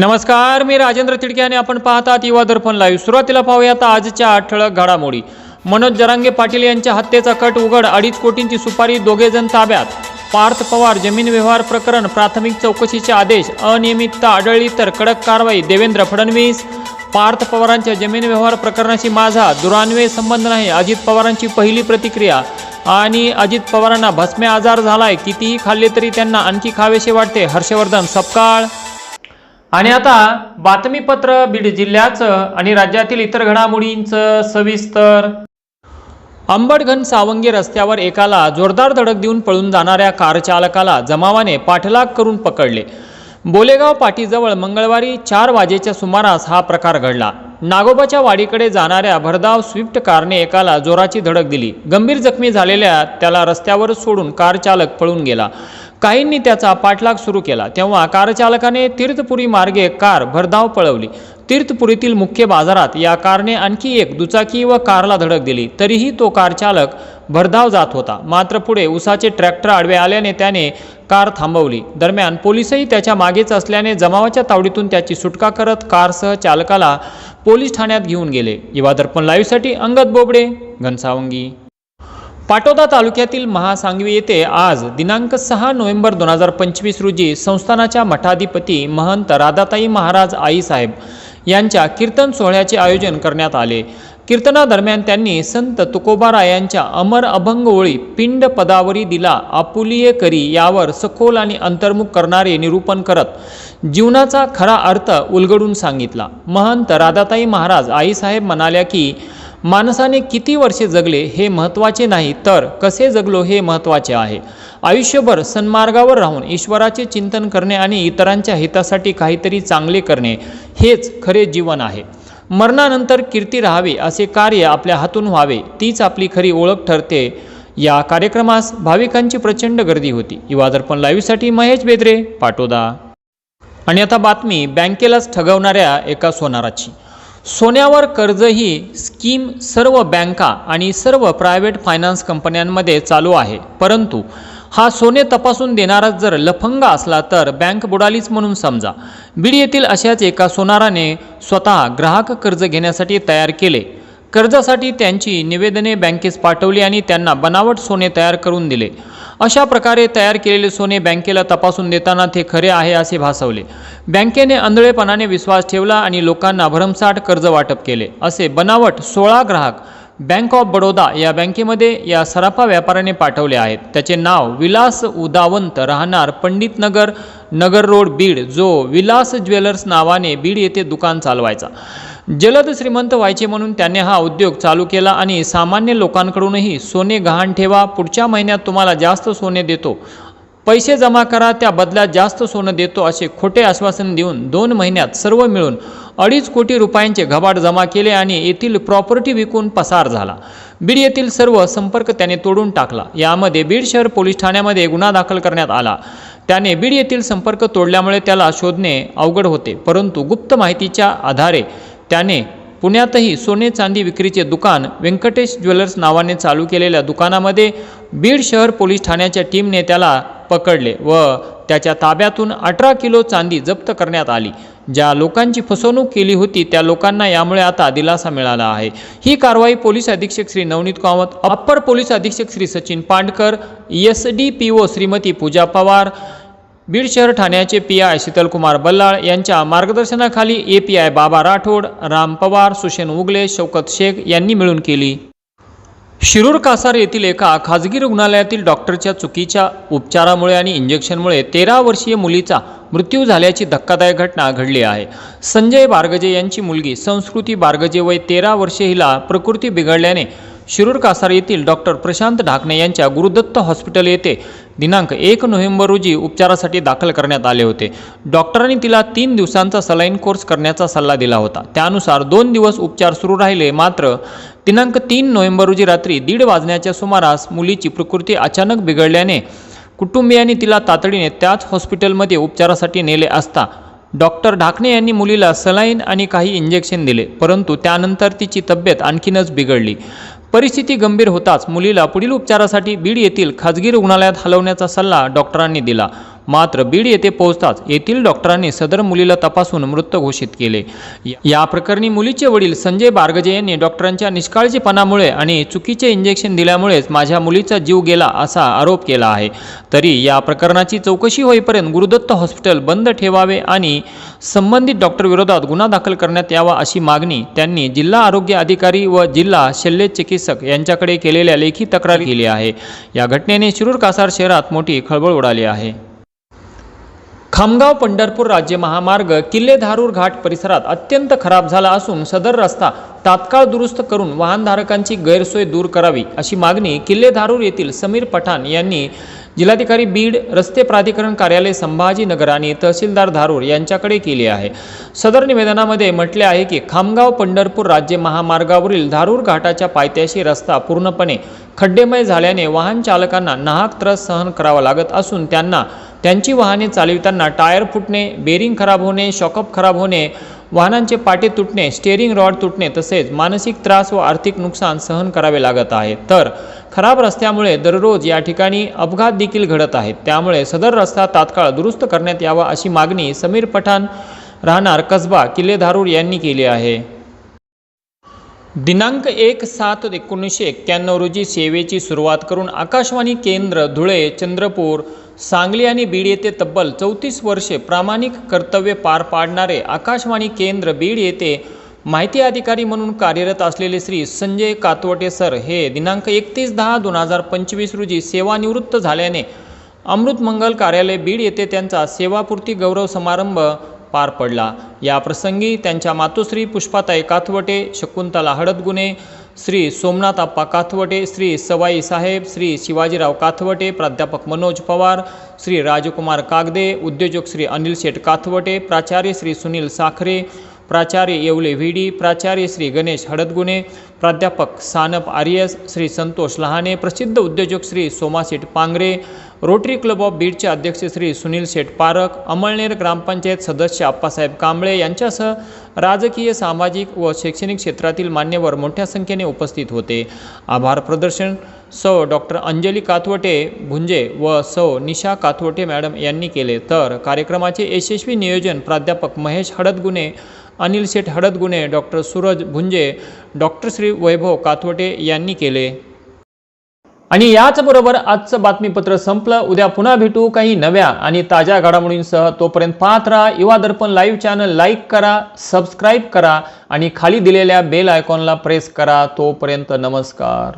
नमस्कार मी राजेंद्र तिडके आणि आपण पाहतात युवा दर्पण लाईव्ह सुरुवातीला पाहूयात आजच्या ठळक घडामोडी. मनोज जरांगे पाटील यांच्या हत्येचा कट उघड अडीच कोटींची सुपारी दोघे जण ताब्यात. पार्थ पवार जमीन व्यवहार प्रकरण प्राथमिक चौकशीचे आदेश अनियमितता आढळली तर कडक कारवाई देवेंद्र फडणवीस. पार्थ पवारांच्या जमीन व्यवहार प्रकरणाशी माझा दुरान्वय संबंध नाही अजित पवारांची पहिली प्रतिक्रिया. आणि अजित पवारांना भस्मे आजार झालाय कितीही खाल्ले तरी त्यांना आणखी खावेसे वाटते. हर्षवर्धन सपकाळ. आणि आता बातमीपत्र बीड जिल्ह्याचं आणि राज्यातील इतर घडामोडींचं सविस्तर. अंबडघन सावंगी रस्त्यावर एकाला जोरदार धडक देऊन पळून जाणाऱ्या कार चालकाला जमावाने पाठलाग करून पकडले. बोलेगाव पाटीजवळ मंगळवारी चार वाजेच्या सुमारास हा प्रकार घडला. नागोबाच्या वाडीकडे जाणाऱ्या भरधाव स्विफ्ट कारने एकाला जोराची धडक दिली. गंभीर जखमी झालेल्या त्याला रस्त्यावर सोडून कार चालक पळून गेला. काहींनी त्याचा पाठलाग सुरू केला. तेव्हा कारचालकाने तीर्थपुरी मार्गे कार भरधाव पळवली. तीर्थपुरीतील मुख्य बाजारात या कारने आणखी एक दुचाकी व कारला धडक दिली. तरीही तो कारचालक भरधाव जात होता. मात्र पुढे उसाचे ट्रॅक्टर आडवे आल्याने त्याने कार थांबवली. दरम्यान पोलिसही त्याच्या मागेच असल्याने जमावाच्या तावडीतून त्याची सुटका करत कारसह चालकाला पोलीस ठाण्यात घेऊन गेले. युवा दर्पण लाईव्हसाठी अंगद बोबडे घनसावंगी. पाटोदा तालुक्यातील महासांगवी येथे आज दिनांक सहा नोव्हेंबर दोन हजार पंचवीस रोजी संस्थानाच्या मठाधिपती महंत राधाताई महाराज आईसाहेब यांच्या कीर्तन सोहळ्याचे आयोजन करण्यात आले. कीर्तनादरम्यान त्यांनी संत तुकोबारायांच्या अमर अभंग ओळी पिंड पदावरी दिला आपुलिये करी यावर सखोल आणि अंतर्मुख करणारे निरूपण करत जीवनाचा खरा अर्थ उलगडून सांगितला. महंत राधाताई महाराज आईसाहेब म्हणाल्या की माणसाने किती वर्षे जगले हे महत्त्वाचे नाही तर कसे जगलो हे महत्त्वाचे आहे. आयुष्यभर सन्मार्गावर राहून ईश्वराचे चिंतन करणे आणि इतरांच्या हितासाठी काहीतरी चांगले करणे हेच खरे जीवन आहे. मरणानंतर कीर्ती राहावी असे कार्य आपल्या हातून व्हावे तीच आपली खरी ओळख ठरते. या कार्यक्रमास भाविकांची प्रचंड गर्दी होती. युवा दर्पण लाईव्हसाठी महेश बेद्रे पाटोदा. आणि आता बातमी बँकेलाच ठगवणाऱ्या एका सोनाराची. सोन्यावर कर्ज ही स्कीम सर्व बँका आणि सर्व प्रायव्हेट फायनान्स कंपन्यांमध्ये चालू आहे. परंतु हा सोने तपासून देणाराच जर लफंगा असला तर बँक बुडालीच म्हणून समजा. बीड येथील अशाच एका सोनाराने स्वतः ग्राहक कर्ज घेण्यासाठी तयार केले. कर्जासाठी त्यांची निवेदने बँकेस पाठवली आणि त्यांना बनावट सोने तयार करून दिले. अशा प्रकारे तयार केलेले सोने बँकेला तपासून देताना ते खरे आहे असे भासवले. बँकेने आंधळेपणाने विश्वास ठेवला आणि लोकांना भरमसाठ कर्ज वाटप केले. असे बनावट सोळा ग्राहक बँक ऑफ बडोदा या बँकेमध्ये या सराफा व्यापाऱ्याने पाठवले आहेत. त्याचे नाव विलास उदावंत राहणार पंडितनगर नगर रोड बीड जो विलास ज्वेलर्स नावाने बीड येथे दुकान चालवायचा. जलद श्रीमंत व्हायचे म्हणून त्याने हा उद्योग चालू केला आणि सामान्य लोकांकडूनही सोने गहाण ठेवा पुढच्या महिन्यात तुम्हाला जास्त सोने देतो. पैसे जमा करा त्या बदल्यात जास्त सोनं देतो असे खोटे आश्वासन देऊन दोन महिन्यात सर्व मिळून अडीच कोटी रुपयांचे घबाड जमा केले आणि येथील प्रॉपर्टी विकून पसार झाला. बीड येथील सर्व संपर्क त्याने तोडून टाकला. यामध्ये बीड शहर पोलीस ठाण्यामध्ये गुन्हा दाखल करण्यात आला. त्याने बीड येथील संपर्क तोडल्यामुळे त्याला शोधणे अवघड होते परंतु गुप्त माहितीच्या आधारे त्याने पुण्यातही सोने चांदी विक्रीचे दुकान व्यंकटेश ज्वेलर्स नावाने चालू केलेल्या दुकानामध्ये बीड शहर पोलीस ठाण्याच्या टीमने त्याला पकडले व त्याच्या ताब्यातून अठरा किलो चांदी जप्त करण्यात आली. ज्या लोकांची फसवणूक केली होती त्या लोकांना यामुळे आता दिलासा मिळाला आहे. ही कारवाई पोलीस अधीक्षक श्री नवनीत कामत अप्पर पोलीस अधीक्षक Shri Sachin Pandkar S D P O Shrimati Pooja Pawar Beed शहर ठाण्याचे पी आय शीतलकुमार बल्लाळ यांच्या मार्गदर्शनाखाली ए पी आय बाबा राठोड राम पवार सुशेन उगले शौकत शेख यांनी मिळून केली. शिरूर कासार येथील एका खाजगी रुग्णालयातील डॉक्टरच्या चुकीच्या उपचारामुळे आणि इंजेक्शनमुळे तेरा वर्षीय मुलीचा मृत्यू झाल्याची धक्कादायक घटना घडली आहे. संजय बारगजे यांची मुलगी संस्कृती बारगजे वय तेरा वर्षे हिला प्रकृती बिघडल्याने शिरूर कासार येथील डॉक्टर प्रशांत ढाकणे यांच्या गुरुदत्त हॉस्पिटल येथे दिनांक एक नोव्हेंबर रोजी उपचारासाठी दाखल करण्यात आले होते. डॉक्टरांनी तिला तीन दिवसांचा सलाईन कोर्स करण्याचा सल्ला दिला होता. त्यानुसार दोन दिवस उपचार सुरू राहिले मात्र दिनांक तीन नोव्हेंबर रोजी रात्री दीड वाजण्याच्या सुमारास मुलीची प्रकृती अचानक बिघडल्याने कुटुंबियांनी तिला तातडीने त्याच हॉस्पिटलमध्ये उपचारासाठी नेले असता डॉक्टर ढाकणे यांनी मुलीला सलाईन आणि काही इंजेक्शन दिले परंतु त्यानंतर तिची तब्येत आणखीनच बिघडली. परिस्थिती गंभीर होताच मुलीला पुढील उपचारासाठी बीड येथील खाजगी रुग्णालयात हलवण्याचा सल्ला डॉक्टरांनी दिला. मात्र बीड येथे पोहोचताच येथील डॉक्टरांनी सदर मुलीला तपासून मृत घोषित केले. या प्रकरणी मुलीचे वडील संजय बारगजे यांनी डॉक्टरांच्या निष्काळजीपणामुळे आणि चुकीचे इंजेक्शन दिल्यामुळेच माझ्या मुलीचा जीव गेला असा आरोप केला आहे. तरी या प्रकरणाची चौकशी होईपर्यंत गुरुदत्त हॉस्पिटल बंद ठेवावे आणि संबंधित डॉक्टर विरोधात गुन्हा दाखल करण्यात यावा अशी मागणी त्यांनी जिल्हा आरोग्य अधिकारी व जिल्हा शल्य चिकित्सक यांच्याकडे केलेल्या लेखी तक्रार केली आहे. या घटनेने शिरूर कासार शहरात मोठी खळबळ उडाली आहे. खामगाव पंढरपूर राज्य महामार्ग किल्ले धारूर घाट परिसरात अत्यंत खराब झाला असून सदर रस्ता तात्काळ दुरुस्त करून वाहनधारकांची गैरसोय दूर करावी अशी मागणी किल्ले धारूर येथील समीर पठाण यांनी जिल्हाधिकारी बीड रस्ते प्राधिकरण कार्यालय संभाजीनगर आणि तहसीलदार धारूर यांच्याकडे केली आहे. सदर निवेदनामध्ये म्हटले आहे की खामगाव पंढरपूर राज्य महामार्गावरील धारूर घाटाच्या पायथ्याशी रस्ता पूर्णपणे खड्डेमय झाल्याने वाहन चालकांना नाहक त्रस सहन करावा लागत असून त्यांना त्यांची वाहने चालविताना टायर फुटणे बेरिंग खराब होणे शॉकअप खराब होणे वाहनांचे पाटे तुटणे स्टेअरिंग रॉड तुटणे तसेच मानसिक त्रास व आर्थिक नुकसान सहन करावे लागत आहे. तर खराब रस्त्यामुळे दररोज या ठिकाणी अपघात देखील घडत आहेत. त्यामुळे सदर रस्ता तात्काळ दुरुस्त करण्यात यावा अशी मागणी समीर पठाण राहणार कसबा किल्ले धारूर यांनी केली आहे. दिनांक एक सात एकोणीसशे एक्क्याण्णव रोजी सेवेची सुरुवात करून आकाशवाणी केंद्र धुळे चंद्रपूर सांगली आणि बीड येथे तब्बल चौतीस वर्षे प्रामाणिक कर्तव्य पार पाडणारे आकाशवाणी केंद्र बीड येथे माहिती अधिकारी म्हणून कार्यरत असलेले श्री संजय कातवटे सर हे दिनांक एकतीस दहा दोन हजार पंचवीस रोजी सेवानिवृत्त झाल्याने अमृतमंगल कार्यालय बीड येथे त्यांचा सेवापूर्ती गौरव समारंभ पार पडला. या प्रसंगी त्यांच्या मातोश्री पुष्पाताई काथवटे शकुंतला हळदगुणे श्री सोमनाथ आप्पा काथवटे श्री सवाई साहेब श्री शिवाजीराव काथवटे प्राध्यापक मनोज पवार श्री राजकुमार कागदे उद्योजक श्री अनिल शेठ काथवटे प्राचार्य श्री सुनील साखरे प्राचार्य येवले व्ही प्राचार्य श्री गणेश हडदगुणे प्राध्यापक सानप आर्यस श्री संतोष लहाने प्रसिद्ध उद्योजक Shri Somasheth Pangare Rotary Club of बीडचे अध्यक्ष श्री सुनील शेठ पारक अमळनेर ग्रामपंचायत सदस्य आप्पासाहेब कांबळे यांच्यासह राजकीय सामाजिक व शैक्षणिक क्षेत्रातील मान्यवर मोठ्या संख्येने उपस्थित होते. आभार प्रदर्शन. सौ. डॉक्टर अंजली कातवटे भुंजे व सौ. निशा कातवटे मॅडम यांनी केले. तर कार्यक्रमाचे यशस्वी नियोजन प्राध्यापक महेश हडदगुणे अनिल शेठ हडदगुणे डॉक्टर सूरज भुंजे डॉक्टर श्री वैभव काथवटे यांनी केले. आणि याचबरोबर आजचं बातमीपत्र संपलं. उद्या पुन्हा भेटू काही नव्या आणि ताज्या घडामोडींसह. तोपर्यंत पाहत राहा. Yuva Darpan live channel like करा सबस्क्राईब करा आणि खाली दिलेल्या बेल आयकॉनला प्रेस करा. तोपर्यंत नमस्कार.